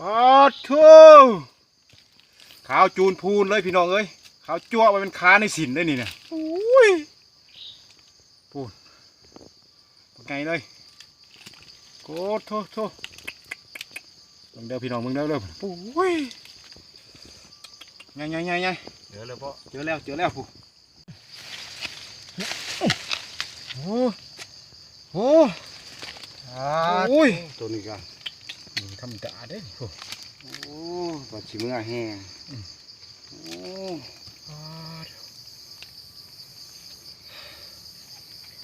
ปอดทูขาวจูนพูนเลยพี่น้องเอ้ยขาวจั่วไปเป็นค้าในสินได้นี่เนี่ยอุ้ยพูนเป็นไงเลยโกดโทโทมึงเด้อพี่น้องมึงเด้อเด้ออุ้ยไงไงไงไงเดี๋ยวเลยพ่อเจอแล้วเจอแล้วผู้โอ้โหโอ้ยตัวนี้กันนี่ ธรรมดาเด้อผู้โอ้ปัดชิมือแห้งอืมโอ้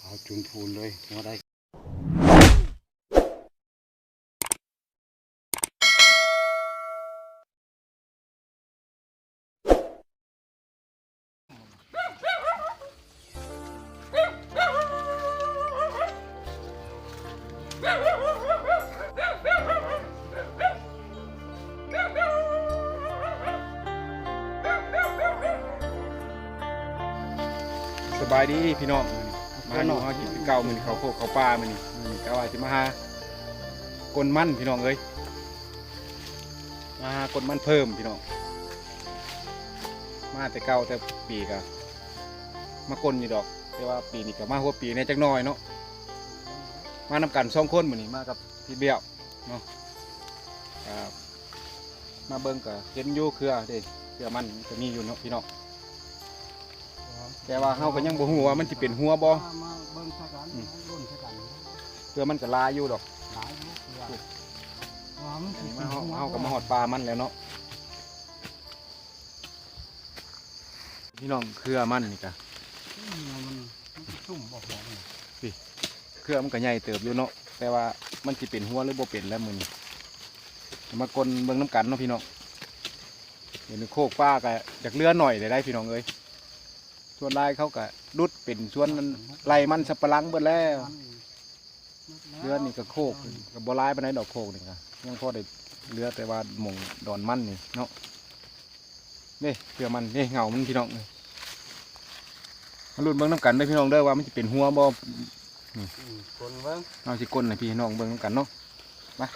เอาจุนพูนเลยมาได้ สบายดีพี่น้องมาหนมากินเก่ามือนเขาโคกเขาปลามือนี้มือนี้ก็ว่าจะมาหากลมั่นพี่น้องเอ้ยมาหากลมั่นเพิ่มพี่น้องมาแต่เก่าแต่ปีกะมากลอยู่ดอกแต่ว่าปีนี้ก็มาหัวปีในจักน้อยเนาะมานำกันสองคนมือนี้มากับพี่เบี้ยวเนาะมาเบิ่งกับเห็นอยู่เครือเด็เครือมันก็มีอยู่เนาะพี่น้อง แต่ว่าเฮาก็ยังบ่ฮู้ว่ามันสิเป็นหัวบ่มาเบิ่งสักกันอืมรุ่นสักกันเพื่อมันก็ลายอยู่ดอกหลายลูกเรือว่ามันสิมาเฮาเฮาก็มาหอดปลามันแล้วเนาะพี่น้องเครือมันนี่ก็มันมันซุ่มบ่พอนี่เครือมันก็ใหญ่เติบอยู่เนาะแต่ว่ามันสิเป็นหัวหรือบ่เป็นแล้วมื้อนี้มากลเบิ่งน้ำกันเนาะพี่น้องเดี๋ยวนี้โคกป้าก็จากเรือหน่อยได้ได้พี่น้องเอ้ย ส่วนลายเขาก็ดุดเป็นส่วนนั้นไล่มันสับปะหลังเบิดแล้วเรือนี่ก็โคกก็บ่ร้ายปานใดดอกโคกนี่ก็ยังพอได้เรือแต่ว่าหมองดอนมันนี่เนาะนี่เรือมันนี่เงามันพี่น้องนี่มาลุ้นเบิ่งน้ำกันเด้อพี่น้องเด้อว่ามันสิเป็นหัวบ่อืมคนเบิ่งเอาสิก้นให้พี่น้องเบิ่งน้ำกันเนาะมา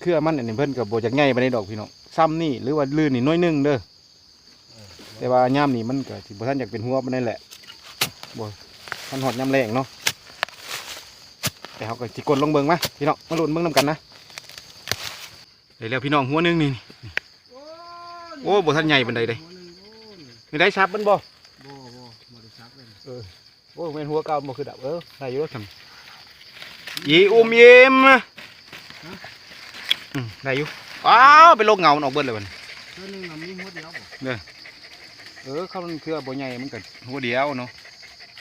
เครือมันอันนี้เพิ่นก็บ่จักใหญ่ปานใดดอกพี่น้องซ้ำนี่หรือว่าลื่นนี่น้อยหนึงเด้อเออ แต่ว่ายามนี่มันก็สิบ่ทันอยากเป็นหัวปานใดแหละบ่ทันฮอดยามแรงเนาะแต่เฮาก็สิก้นลงเบิ่งมาพี่น้องมาลุ้นเบิ่งน้ำกันนะได้แล้วพี่น้องหัวหนึงนี่โอ้บ่ทันใหญ่ปานใดเด้หัวหนึ่งโอ้ยนี่ได้ซับมันบ่บ่บ่บ่ได้ซักเลยโอ้แม่นหัวเก่าบ่คือดับเออได้อยู่แล้วทำอีอุ้มยิ้มอืมได้อยู่อ้าวไปลงเงามันออกเบิดเลยมันเท่านึงน่ะมีหัวเดียวบ่เอ เออเขามันเครือบ่ใหญ่มันก็หัวเดียวเนาะ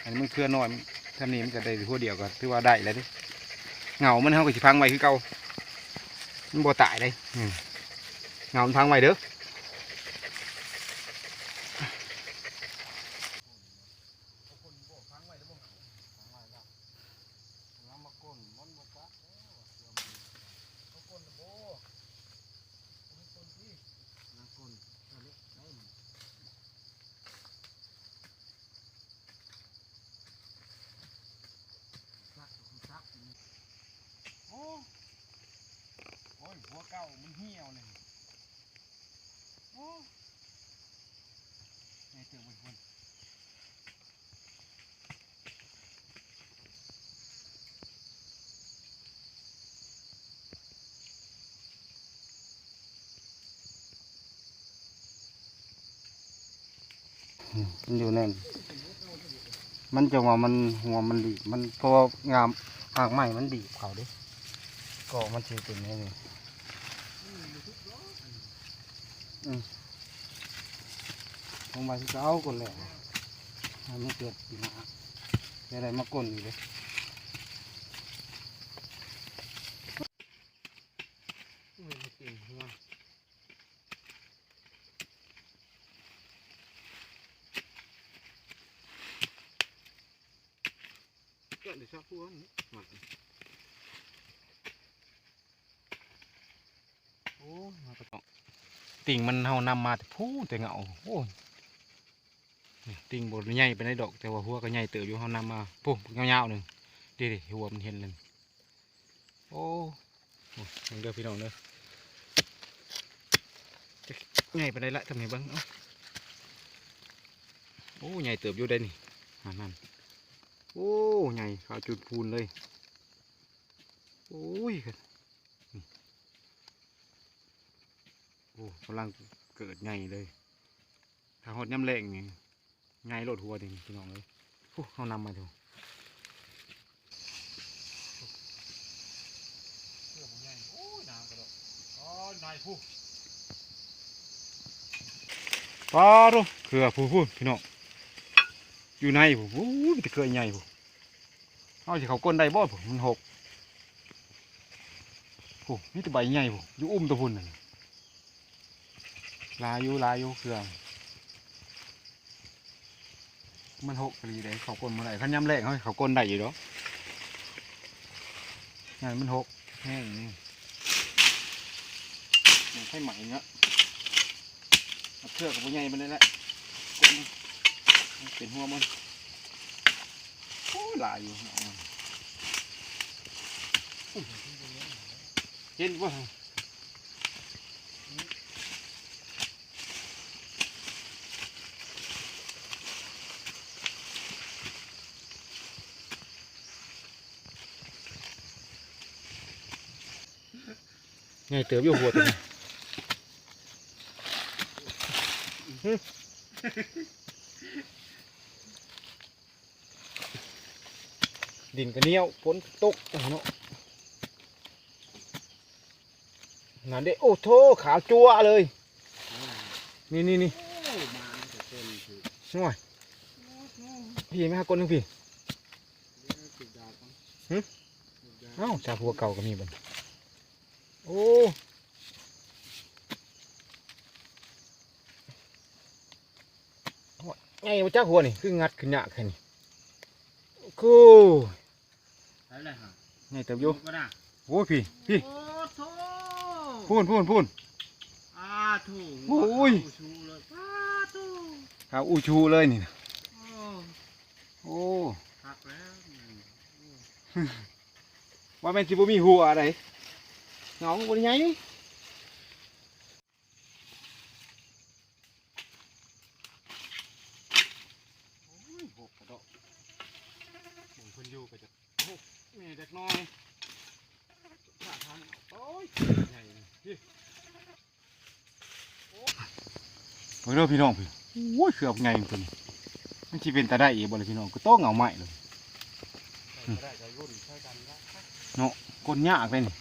อันนี้มันเครือน้อยมันนี้มันก็ได้หัวเดียวก็ถือว่าได้เลยดิเงามันเขาก็สิพังไว้คือเก่ามันบ่ตายเลยเงามันพังไว้เด้อ น้ำมาก้นมันบ่ซักแล้วเรือมันเขาก้นน่ะบ่มันก้นที่น้ำก้นเอาเลยได้มันซักซักนี่ โอ้โอ้ยหัวเก่ามันเหี่ยวเลยโอ้ไงเตือนมันคน มันอยู่นั่น มันจะว่ามันหัวมันดีบมันเพราะว่างามหางใหม่มันดีบเขาดิก็มันสิเป็นนี่นี่อืมผมาสิจะเอาคนแหละมันเกิดปีหน้าอะไรมากลนอยู่เลยโอ้ยมันเก่งหัว เกิดชอบพ วกนี้หมโอ้มาตะกองติ่งมันเฮานำมาแต่พูแต่เงาโอ้ติ่งบดใหญ่ไปในดอก แต่ว่าหัวก็ใหญ่เติบอยู่เฮานำมาปุ๊บเงาๆหนึ่งดิดิหัวมันเห็นเลยโอ้โหเด้อพี่น้องเด้อใหญ่ไปได้ละทำไงบ้างเอ้าโอ้ใหญ่เติบอยู่ได้นี่อ่านั่น โอ้ใหญ่ขาวจุดพูนเลยโอ้ยโอ้กำลังเกิดใหญ่เลยถ้าหดย่ำแรงนี่ใหญ่โลดหัวดิพี่น้องเลยโอ้เอานำมาดูเรื่องของใหญ่โอ้ยน้ำกระโดดอ๋อนายผู้ปลาดูเขือผู้ผู้พี่น้อง อยู่ในผู้ผู้มันจะเขือใหญ่ผู้เอาสิเขาก้นได้บ่ผู้มันหกผู้นี่แตะใบใหญ่ผู้อยู่อุ้มตะพุ่นน่ะลายอยู่ลายอยู่เขือง มันหกกะลีได้เขาก้นมาได้ขันย้ำแรกเขาให้เขาก้นได้อยู่ดอกงานมันหกแห้งนี่ใช่ไหมเงี้ยเชือกกับพวกใหญ่มันเลยแหละ เป็นหัวมันโอ้ยหลายอยู่เอามาอุ้ยเห็นป่ะใหญ่เติบอยู่หัวตัวนี้ ดินกระเหนียวฝนตกเนาะนั่นเด้โอ้โถขาวจัวเลย นี่นี่นี่น้อช่วยพี่ไหม่หากลนึงพี่ฮึเอ้าชาพัวเก่าก็มีบันโอ้ไงวะจ้าหัวนี่ คืองัดขึ้นยาแค่นี้กูใช่เลยฮะไงเติบอยู่ก็ได้โอ้ยพี่พี่โอ้โถพูนพูนพูนอาถูโอ้ยชูเลยอาถูขาวอูชูเลยนี่นะโอ้โอ้พักแล้วว่าแม่นสิบ่มีหัวอะไรเงาบ่ได้ใหญ่นี่โอ้ยหกกระดอกหมุนเพิ่นอยู่ก็จะหกแม่เด็กน้อยท่าทางโอ้ยใหญ่นี่พี่โอ้ เพิ่นเด้อพี่น้องพี่โอ้ยเกือบไงตัวนี้มันสิเป็นตาได้อีกบ่ล่ะพี่น้องก็ต้องเอาไม้เลยได้จะรุ่นใช่กันนะก้นยากเลยนี่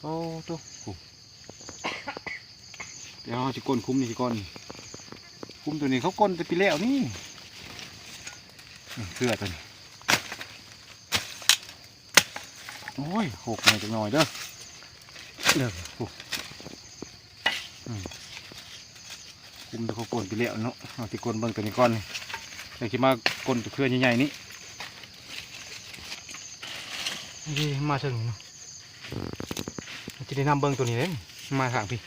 โอ้ตัวโอ้เดี๋ยวเราจะก้นคุ้มนี่สิก้อนคุ้มตัวนี้เขาก้นแต่ปีแล้วนี่นี่เสื้อตัวนี้โอ้ยหกหน่อยจังหน่อยเด้อเด้อโอ้อืมคุ้ มตัวขาก้นปีแล้วเนาะเอาที่ก้นเบิ่งตัวนี้ก้อนเดี๋ยคิดมาก้นตัวเครือใหญ่ๆนี้นี่มาเชิงเนาะจะได้นำเบิ้งตัวนี้เลยมาทางพี่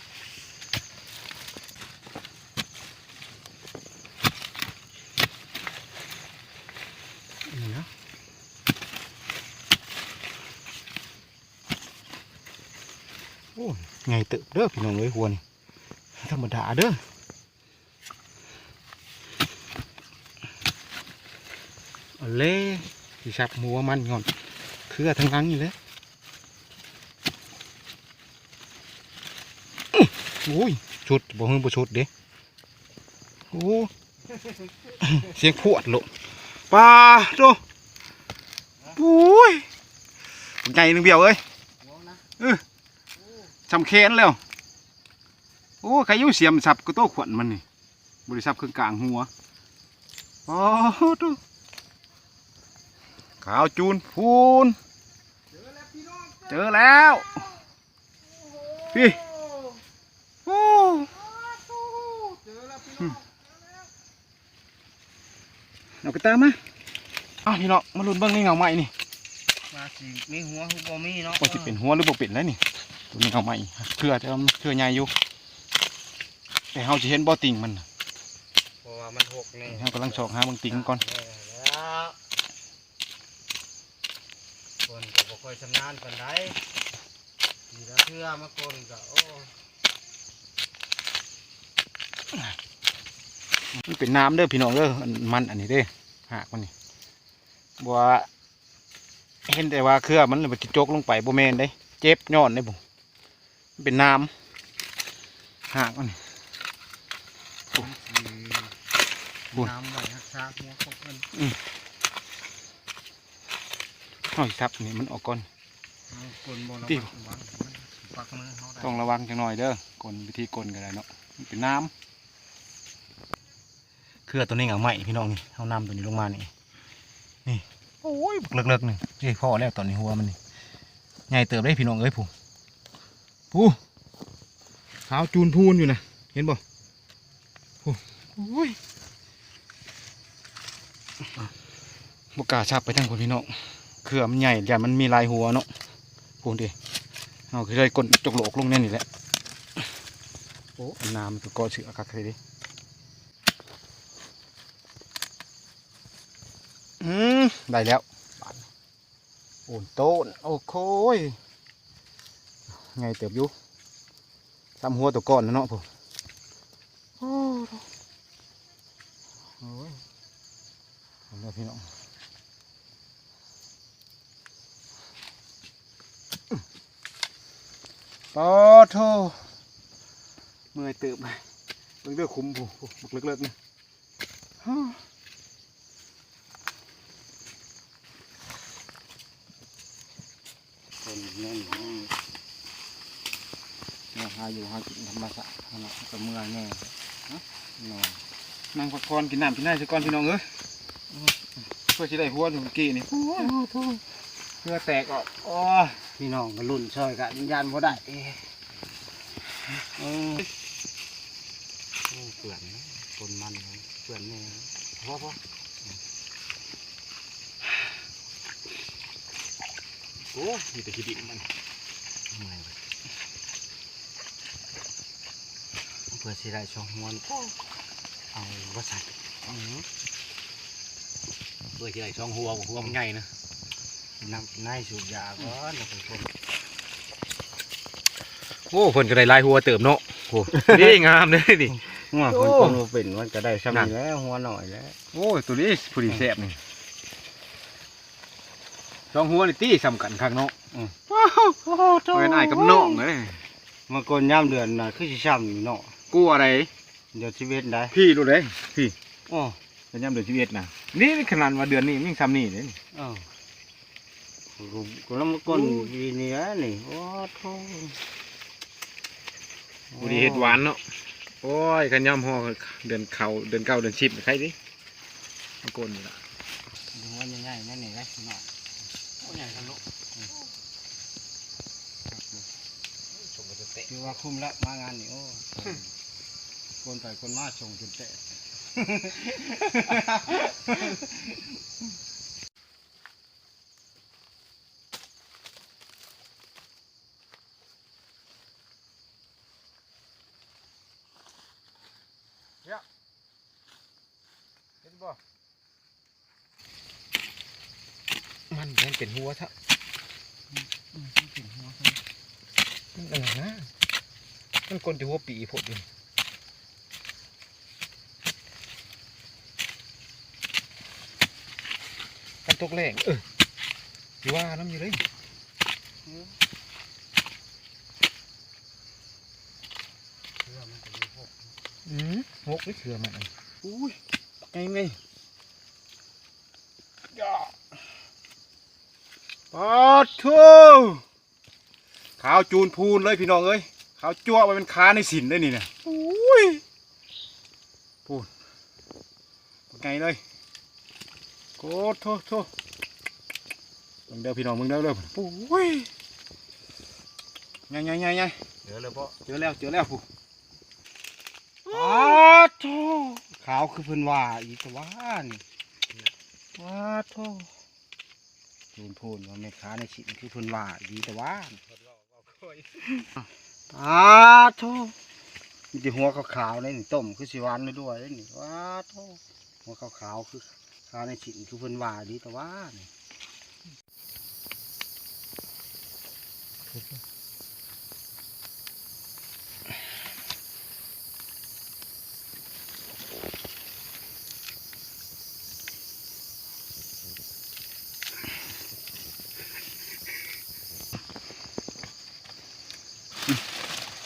ไงเติบเด้อพี่น้องเลยหัวนี่ธรรมดาเด้อ เล่ที่ชับหัวมันก่อนเครือทั้งหลังอยู่เลยอื้อโอ้ยชุดบ่ฮึ่งบ่ชุดเด้โอ้เสียงพวดโลปลาโตโอ้ยใหญ่นึงเบี้ยวเอ้ยหัวนะจำแขนแล้ว โอ้ใครยุ่เสียมสับก็โต้ขวัญมันนี่บริษัทเครื่องกลางหัวโอ้โต ขาวจูนพูน เจอแล้วพี่น้องเจอแล้วพี่โอ้เจอแล้วพี่น้องเอากระตามมาอ้าวพี่น้องมาลุ้นเบิ้งนี่เงาใหม่นี่มาสิมีหัวหุบบ่มีเนาะว่าจะเป็นหัวหรือบ่เป็นแล้วนี่ตัวนี้เงาใหม่เครือจะเครือใหญ่อยู่แต่เฮาจะเห็นบ่อติ่งมันน่ะเพราะว่ามันหกนี่เฮากำลังชอกหาเบางติ่งก่อน แล้วคนก็บ่ค่ อยชำนาญปานใดทีละเทื่อมาคนก็โอ้มันเป็นน้ำเด้อพี่น้องเด้ออันมันอันนี้เด้อหากมันนี่บัวาเห็นแต่ว่าเครือมันเลยมันสิจกลงไปบ่แม่นเด้ เจ็บย้อนได้บ่มันเป็นน้ำหากมันนี่บุญน้ำไหลฮักซากหัวเขาเพิ่น เฮ้ยซับนี่มันออกก่อนเอากลนบ่ระติ่วัวงมันปักมือเขาได้ต้องระวังจังหน่อยเด้อกลวิธีกลก็ได้เนาะมันเป็นน้ำเครือตัวนี้เหงาใหม่พี่น้องนี่เอาน้ำตัวนี้ลงมานี่นี่โอ้ยเลิกๆหนึ่งนี่พ่อแล้วตอนนี้หัวมันนี่ใหญ่เติบได้พี่น้องเอ้ยผู้ผู้ขาวจูนพูนอยู่นะเห็นบ่ผู้โอ้ยบกล้าชับไปทั้งคนพี่น้อง เครือมันใหญ่อย่ามันมีลายหัวเนาะพูนดิเอาคือได้กดจกโหลกลงแน่นี่แหละโอ้น้ำตัวกอเสือคักเลยดิอืมได้แล้วโอนโต้นโอ้โคยไงเติบอยู่ซ้ำหัวตัวก้อนแล้วเนาะผมโอ้โหอ้ยเอาเด้พี่น้อง ปอโทเมื่อยเติบไปเบิ่งเลือกคุมผู้บุกเลิกๆนี่ฮ่าคนแน่นอยู่นี่เนี่ยหาอยู่หากินธรรมชาติขนาดก็เมื่อยแน่ฮะนอนนั่งพักผ่อนกินน้ำกินได้สักก่อนพี่น้องเอ้ยเพื่อจะได้หัวหนึ่งกี้นี่โอ้ยโทษเพื่อแตกออกโอ้ย พี่น้องก็รุ่นช่อยกันยันบ่ได้เออเปลือนนะคนมันเปื่อนแน่พอพอโอ้ยมีแต่ขี้ดินมันไม่ไหวเพื่อสิได้ช่องหัวนเอาวัสัตว์เพื่อจะได้ช่องหัวหัวมันใหญ่นะ น้ำนายสูบยาก่อนแล้วไปคนโอ้เพิ่นก็ได้ลายหัวเติมเนาะโอ้นี่งามเลยดิหัวคนโอ้ คนบ่เป็นมันก็ได้ซ้ำนั่นนี่แล้วหัวหน่อยแล้วโอ้ยตัวนี้ผู้ดีแซ่บนี่ช่องหัวนี่ตี้สำคัญคักเนาะว้าวโอ้โหเป็นไอ้ายกับน้องเลยมาคนย่ำเดือนน่ะคือสิช้ำนี่เนาะกูอะไร เดี๋ยวชีวิตได้พี่รู้เลยพี่โอ้เป็นยามเดือนชีวิตนะนี่ขนาดว่าเดือนนี้ยิ่งซ้ำนี่เลยเอ้า กูกูแล้วมาคนวีนี่แหละนี่โอ้โธ่ผู้ดีเห็ดหวานเนาะโอ้ยขันย่อมห่อเดือนเขาเดือนเก้าเดือนสิบใครดิมันโกนนี่ละดูว่าง่ายๆนั่นนี่แหละเนาะโอ้ใหญ่กันลูกชมกันเตะคือว่าคุ้มละมางานนี่โอ้คนไปคนมาส่งจนเตะ เห็นบ่มันแม่น เป็นหัวทะมันอะไรนะมันกลนที่หัวปีพดอยู่กันตกแรงเอออยู่ว่าน้ำอยู่เลยอืมหกนี่เถื่อมันอุ้ยไงไงย่า ปาดทูขาวจูนพูนเลยพี่น้องเอ้ยขาวจั่วไปเป็นค้าในสินเลยนี่เนี่ยอุ้ยพูนไงเลยโคตรโทษโทษมึงเด้อพี่น้องมึงเด้อเด้ออุ้ยไงไงไงไงเดี๋ยวเลยพ่อเจอแล้วเจอแล้วผู้อ้าโธ่ขาวคือเพิ่นว่าอีกแต่ว่านี่ว้าโธ่ พูนพูนว่าแม่ค้าในชิ้นคือเพิ่นว่าอีกแต่ว่านี่อ้าโธ่มีแต่หัวขาวๆเลยนี่ต้มคือสิหวานไปด้วยเลยนี่ว้าโธ่หัวขาวๆคือขาวในชิ้นคือเพิ่นว่าดีแต่ว่านี่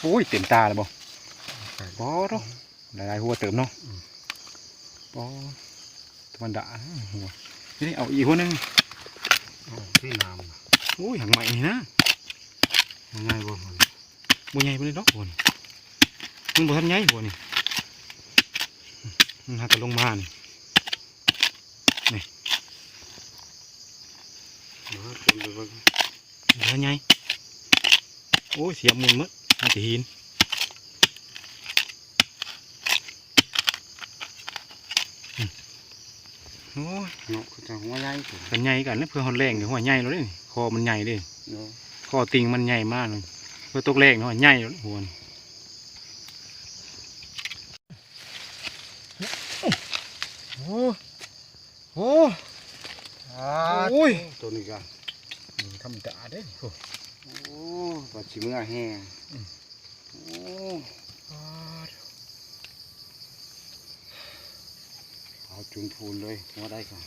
อ้ยเต็มตาเลยบ่บ่เนาะหลายๆหัวเติมเนาะบ่ธรรมดาหัวนี่เอาอีกหัวหนึงอ๋อที่น้ำน่ะโอ้ยหางใหม่นี่นะง่ายบ่มันบ่ใหญ่บ่เลยดอกบ่นี่มันบ่ทันใหญ่บ่นี่มันหากะลงมานี่เดี๋ยวเต็มไปเบิ่งบ่ทันใหญ่โอ้ยเสียมูลหมด น่าจะหินโอ้ยเนาะคือจะหัวใหญ่ถึงกันใหญ่กันนะเพื่อฮอนแรงเดี๋ยวหัวใหญ่แล้วเด้นี่คอมันใหญ่เด้เนาะคอติงมันใหญ่มากเลยเพื่อตกแรงเนาะใหญ่แล้วหัวนี่โอ้โหโอ้ยตัวนี้ก็ธรรมดาเด้โอ้ โอ้ปัดชิมือแห้งโอ้เอาจุนพูนเลยหัวได้ก่อน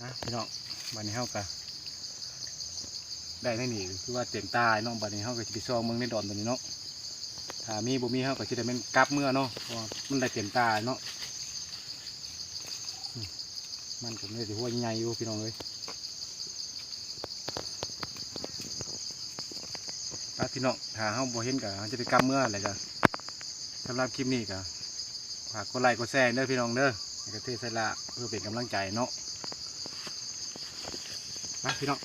นะพี่น้องบันนี้เฮากะ ได้ในนี่คือว่าเต็มตายเนาะบันนี้เฮาก็สิไปซองเมืองในดอนตัวนี้เนาะถ้ามีบ่มีเฮาก็สิได้เป็นกลับเมื่อเนาะเพราะว่ามันได้เต็มตายเนาะมันก็เลยสิหัวใหญ่อยู่พี่น้องเอ้ยถ้าพี่น้องถ้าเฮาบ่เห็นก็เฮาจะไปกลับเมื่ออะไรก็สำหรับคลิปนี้ก็ฝากกดไลค์กดแชร์เด้อพี่น้องเด้อให้กระเทศสละเพื่อเป็นกำลังใจเนาะมาพี่น้อง